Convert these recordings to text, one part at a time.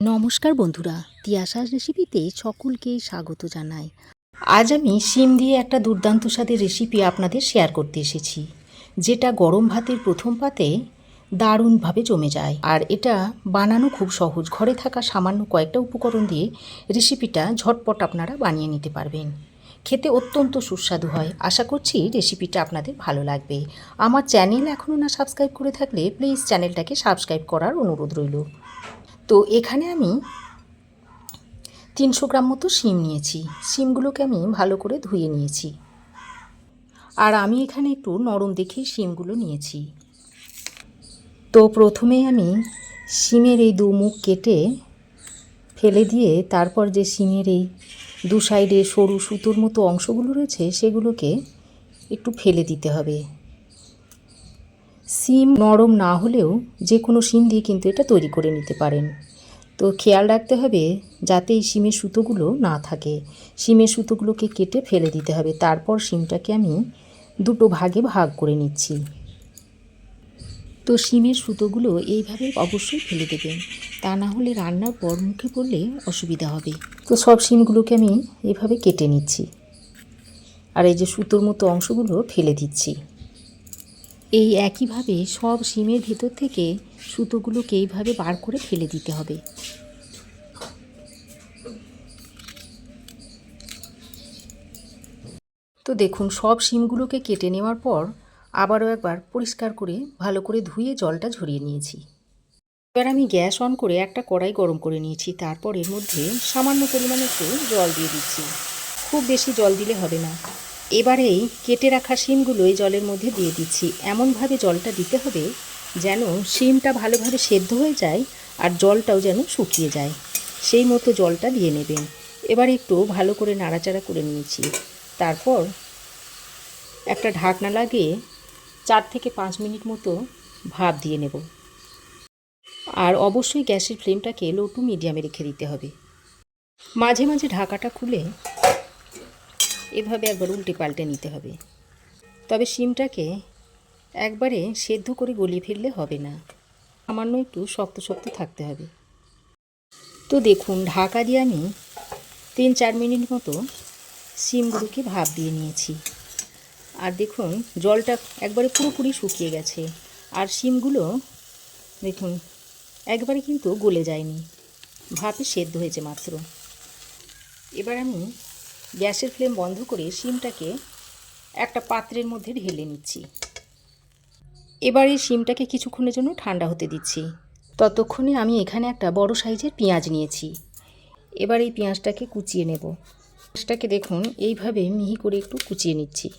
নমস্কার বন্ধুরা, তিয়াশার রেসিপিতে সকলকে স্বাগত জানাই। আজ আমি শিম দিয়ে একটা দুর্দান্ত স্বাদের রেসিপি আপনাদের শেয়ার করতে এসেছি, যেটা গরম ভাতের প্রথম পাতে দারুণভাবে জমে যায়। আর এটা বানানো খুব সহজ, ঘরে থাকা সামান্য কয়েকটা উপকরণ দিয়ে রেসিপিটা ঝটপট আপনারা বানিয়ে নিতে পারবেন। খেতে অত্যন্ত সুস্বাদু হয়। আশা করছি রেসিপিটা আপনাদের ভালো লাগবে। আমার চ্যানেল এখনও না সাবস্ক্রাইব করে থাকলে প্লিজ চ্যানেলটাকে সাবস্ক্রাইব করার অনুরোধ রইল। তো এখানে আমি তিনশো গ্রাম মতো শিম নিয়েছি। শিমগুলোকে আমি ভালো করে ধুয়ে নিয়েছি। আর আমি এখানে একটু নরম দেখেই শিমগুলো নিয়েছি। তো প্রথমে আমি শিমের এই দু মুখ কেটে ফেলে দিয়ে তারপর যে শিমের এই দু সাইডে সরু সুতোর মতো অংশগুলো রয়েছে, সেগুলোকে একটু ফেলে দিতে হবে। সিম নরম না হলেও যে কোনো সিম দিয়ে কিন্তু এটা তৈরি করে নিতে পারেন। তো খেয়াল রাখতে হবে যাতে এই সিমের সুতোগুলো না থাকে। সিমের সুতোগুলোকে কেটে ফেলে দিতে হবে। তারপর সিমটাকে আমি দুটো ভাগে ভাগ করে নিচ্ছি। তো সিমের সুতোগুলো এইভাবে অবশ্যই ফেলে দেবেন। তা না হলে রান্নার পর মুখে পড়লে অসুবিধা হবে। তো সব সিমগুলোকে আমি এভাবে কেটে নিচ্ছি। আর এই যে সুতোর মতো অংশগুলো ফেলে দিচ্ছি। এই একইভাবে সব সিমের ভেতর থেকে সুতোগুলোকে এইভাবে বার করে ফেলে দিতে হবে। তো দেখুন, সব শিমগুলোকে কেটে নেওয়ার পর আবারও একবার পরিষ্কার করে ভালো করে ধুয়ে জলটা ঝরিয়ে নিয়েছি। এবার আমি গ্যাস অন করে একটা কড়াই গরম করে নিয়েছি। তারপর এর মধ্যে সামান্য পরিমাণে একটু জল দিয়ে দিচ্ছি। খুব বেশি জল দিলে হবে না। এবারেই কেটে রাখা শিমগুলো এই জলের মধ্যে দিয়ে দিচ্ছি। এমনভাবে জলটা দিতে হবে যেন শিমটা ভালোভাবে সেদ্ধ হয়ে যায় আর জলটাও যেন শুকিয়ে যায়। সেই মতো জলটা দিয়ে নেবেন। এবার একটু ভালো করে নাড়াচাড়া করে নিয়েছি। তারপর একটা ঢাকনা লাগিয়ে চার থেকে পাঁচ মিনিট মতো ভাপ দিয়ে নেব। আর অবশ্যই গ্যাসের ফ্লেমটাকে লো টু মিডিয়ামে রেখে দিতে হবে। মাঝে মাঝে ঢাকাটা খুলে এভাবে একবার উল্টে পাল্টে নিতে হবে। তবে শিমটাকে একবারে সেদ্ধ করে গলিয়ে ফেললে হবে না। সামান্য একটু শক্ত শক্ত থাকতে হবে। তো দেখুন, ঢাকা দিয়ে আমি তিন চার মিনিট মতো শিমগুলোকে ভাপ দিয়ে নিয়েছি। আর দেখুন, জলটা একবারে পুরোপুরি শুকিয়ে গেছে। আর শিমগুলো দেখুন, একবারে কিন্তু গলে যায়নি। ভাপে সেদ্ধ হয়েছে মাত্র। এবার আমি গ্যাসের ফ্লেম বন্ধ করে শিমটাকে একটা পাত্রের মধ্যে ঢেলে নিচ্ছি। এবার এই শিমটাকে কিছুক্ষণের জন্য ঠান্ডা হতে দিচ্ছি। ততক্ষণে আমি এখানে একটা বড় সাইজের পেঁয়াজ নিয়েছি। এবার এই পেঁয়াজটাকে কুচিয়ে নেব। পেঁয়াজটাকে দেখুন, এইভাবে মিহি করে একটু কুচিয়ে নিচ্ছি।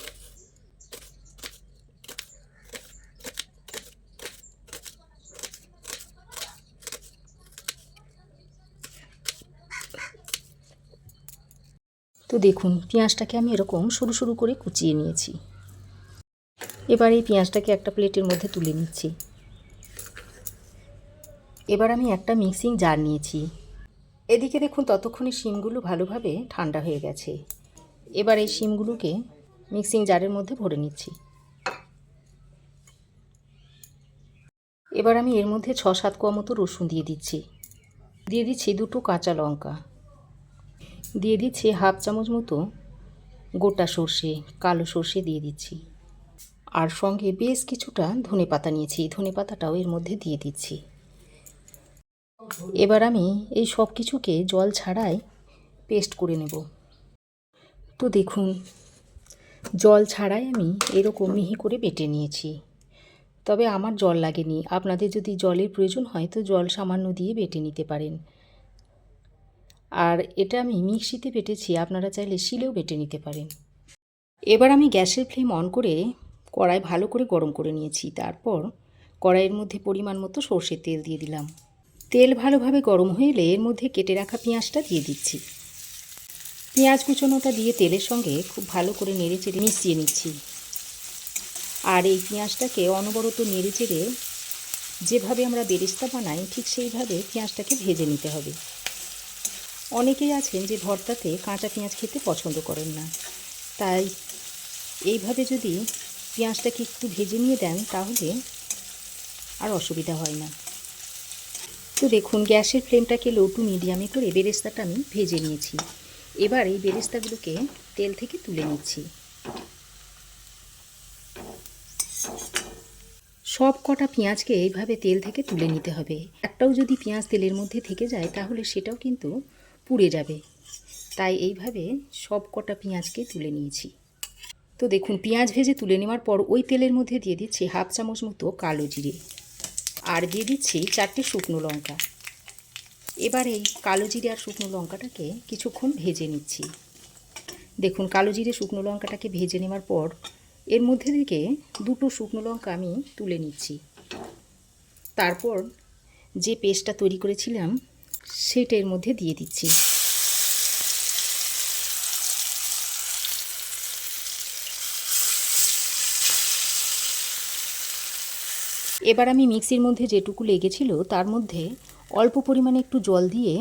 তো দেখুন, পেঁয়াজটাকে আমি এরকম সরু সরু করে কুচিয়ে নিয়েছি। এবার এই পেঁয়াজটাকে একটা প্লেটের মধ্যে তুলে নিচ্ছি। এবার আমি একটা মিক্সিং জার নিয়েছি। এদিকে দেখুন, ততক্ষণে শিমগুলো ভালোভাবে ঠান্ডা হয়ে গেছে। এবার এই শিমগুলোকে মিক্সিং জারের মধ্যে ভরে নিচ্ছি। এবার আমি এর মধ্যে ছ সাত কোয়া মতো রসুন দিয়ে দিচ্ছি। দিয়ে দিচ্ছি দুটো কাঁচা লঙ্কা। দিয়ে দিচ্ছি হাফ চামচ মতো গোটা সর্ষে, কালো সর্ষে দিয়ে দিচ্ছি। আর সঙ্গে বেশ কিছুটা ধনে পাতা নিয়েছি, ধনে পাতাটাও এর মধ্যে দিয়ে দিচ্ছি। এবার আমি এই সব কিছুকে জল ছাড়াই পেস্ট করে নেব। তো দেখুন, জল ছাড়াই আমি এরকম মিহি করে বেটে নিয়েছি। তবে আমার জল লাগেনি। আপনাদের যদি জলের প্রয়োজন হয় তো জল সামান্য দিয়ে বেটে নিতে পারেন। আর এটা আমি মিক্সিতে বেটেছি, আপনারা চাইলে শিলেও বেটে নিতে পারেন। এবার আমি গ্যাসের ফ্লেম অন করে কড়াই ভালো করে গরম করে নিয়েছি। তারপর কড়াইয়ের মধ্যে পরিমাণ মতো সর্ষের তেল দিয়ে দিলাম। তেল ভালোভাবে গরম হয়ে এলে এর মধ্যে কেটে রাখা পেঁয়াজটা দিয়ে দিচ্ছি। পেঁয়াজ কুচোনোটা দিয়ে তেলের সঙ্গে খুব ভালো করে নেড়ে চেড়ে মিশিয়ে নিচ্ছি। আর এই পেঁয়াজটাকে অনবরত নেড়ে চেড়ে যেভাবে আমরা বেরেস্তা বানাই, ঠিক সেইভাবে পেঁয়াজটাকে ভেজে নিতে হবে। অনেকেই আছেন যে ভর্তাতে কাঁচা পেঁয়াজ খেতে পছন্দ করেন না। তাই এইভাবে যদি পেঁয়াজটাকে একটু ভেজে নিয়ে দেন, তাহলে আর অসুবিধা হয় না। তো দেখুন, গ্যাসের ফ্লেমটাকে লো টু মিডিয়ামে করে বেরেস্তাটা আমি ভেজে নিয়েছি। এবার এই বেরেস্তাগুলোকে তেল থেকে তুলে নিচ্ছি। সব কটা পেঁয়াজকে এইভাবে তেল থেকে তুলে নিতে হবে। একটাও যদি পেঁয়াজ তেলের মধ্যে থেকে যায়, তাহলে সেটাও কিন্তু পুড়ে যাবে। তাই এইভাবে সব কটা পেঁয়াজকে তুলে নিয়েছি। তো দেখুন, পেঁয়াজ ভেজে তুলে নেওয়ার পর ওই তেলের মধ্যে দিয়ে দিচ্ছি হাফ চামচ মতো কালো জিরে। আর দিয়ে দিচ্ছি চারটে শুকনো লঙ্কা। এবার এই কালো জিরে আর শুকনো লঙ্কাটাকে কিছুক্ষণ ভেজে নিচ্ছি। দেখুন, কালো জিরে, শুকনো লঙ্কাটাকে ভেজে নেওয়ার পর এর মধ্যে থেকে দুটো শুকনো লঙ্কা আমি তুলে নিচ্ছি। তারপর যে পেস্টটা তৈরি করেছিলাম সেটা এর মধ্যে দিয়ে দিচ্ছি। এবার আমি মিক্সির মধ্যে যেটুকু লেগেছিল, তার মধ্যে অল্প পরিমাণে একটু জল দিয়ে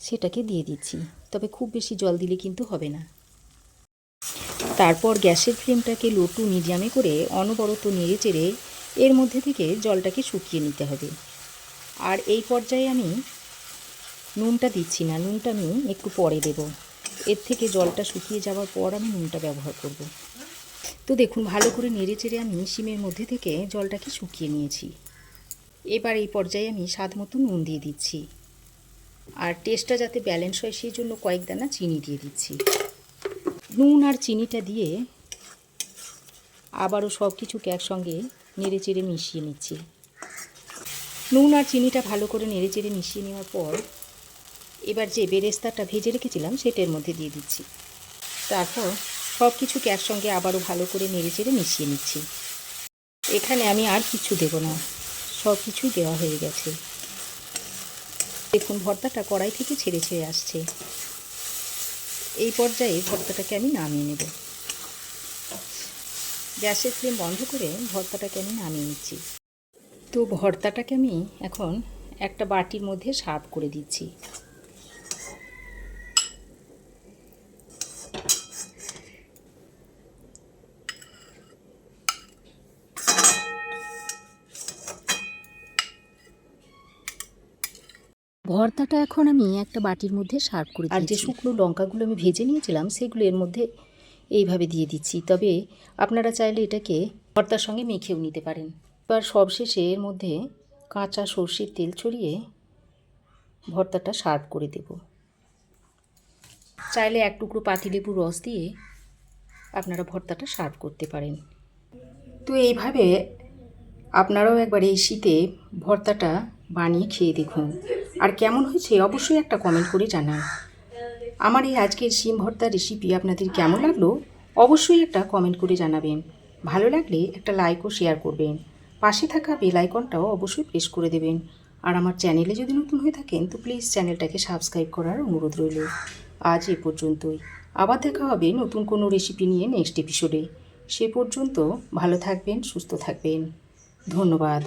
সেটাকে দিয়ে দিচ্ছি। তবে খুব বেশি জল দিলে কিন্তু হবে না। তারপর গ্যাসের ফ্লেমটাকে লো টু মিডিয়ামে করে অনবরত নেড়ে চেড়ে এর মধ্যে থেকে জলটাকে শুকিয়ে নিতে হবে। আর এই পর্যায়ে আমি নুনটা দিচ্ছি না, নুনটা আমি একটু পরে দেব। এর থেকে জলটা শুকিয়ে যাওয়ার পর আমি নুনটা ব্যবহার করব। তো দেখুন, ভালো করে নেড়ে চেড়ে আমি শিমের মধ্যে থেকে জলটাকে শুকিয়ে নিয়েছি। এবার এই পর্যায়ে আমি স্বাদ মতো নুন দিয়ে দিচ্ছি। আর টেস্টটা যাতে ব্যালেন্স হয়, সেই জন্য কয়েক দানা চিনি দিয়ে দিচ্ছি। নুন আর চিনিটা দিয়ে আবারও সব কিছুকে একসঙ্গে নেড়ে চেড়ে মিশিয়ে নিচ্ছি। নুন আর চিনিটা ভালো করে নেড়ে চেড়ে মিশিয়ে নেওয়ার পর এবার যে বেরেস্তাটা ভেজে রেখেছিলাম সেটার মধ্যে দিয়ে দিচ্ছি। তারপর সব কিছুকে একসঙ্গে আবারও ভালো করে নেড়ে চেড়ে মিশিয়ে নিচ্ছি। এখানে আমি আর কিছু দেব না। সব কিছুই দেওয়া হয়ে গেছে। দেখুন, ভর্তাটা কড়াই থেকে ছেড়ে ছেড়ে আসছে। এই পর্যায়ে ভর্তাটাকে আমি নামিয়ে নেব। গ্যাসের ফ্লেম বন্ধ করে ভর্তাটাকে আমি নামিয়ে নিচ্ছি। তো ভর্তাটাকে আমি এখন একটা বাটির মধ্যে সার্ভ করে দিচ্ছি। ভর্তাটা এখন আমি একটা বাটির মধ্যে সার্ভ করে আর যে শুকনো লঙ্কাগুলো আমি ভেজে নিয়েছিলাম সেগুলো এর মধ্যে এইভাবে দিয়ে দিচ্ছি। তবে আপনারা চাইলে এটাকে ভর্তার সঙ্গে মেখেও নিতে পারেন। এবার সবশেষে এর মধ্যে কাঁচা সর্ষের তেল ছড়িয়ে ভর্তাটা সার্ভ করে দেব। চাইলে এক টুকরো পাতিলেবুর রস দিয়ে আপনারা ভর্তাটা সার্ভ করতে পারেন। তো এইভাবে আপনারাও একবার এই শীতে ভর্তাটা বানিয়ে খেয়ে দেখুন। আর কেমন হয়েছে অবশ্যই একটা কমেন্ট করে জানান। আমার এই আজকের শিম ভর্তা রেসিপি আপনাদের কেমন লাগল? অবশ্যই একটা কমেন্ট করে জানাবেন। ভালো লাগলে একটা লাইক ও শেয়ার করবেন। পাশে থাকা বেল আইকনটাও অবশ্যই প্রেস করে দেবেন। আর আমার চ্যানেলে যদি নতুন হয়ে থাকেন, তো প্লিজ চ্যানেলটাকে সাবস্ক্রাইব করার অনুরোধ রইল। আজ এ পর্যন্তই। আবার দেখা হবে নতুন কোনো রেসিপি নিয়ে নেক্সট এপিসোডে সে পর্যন্ত ভালো থাকবেন, সুস্থ থাকবেন। ধন্যবাদ।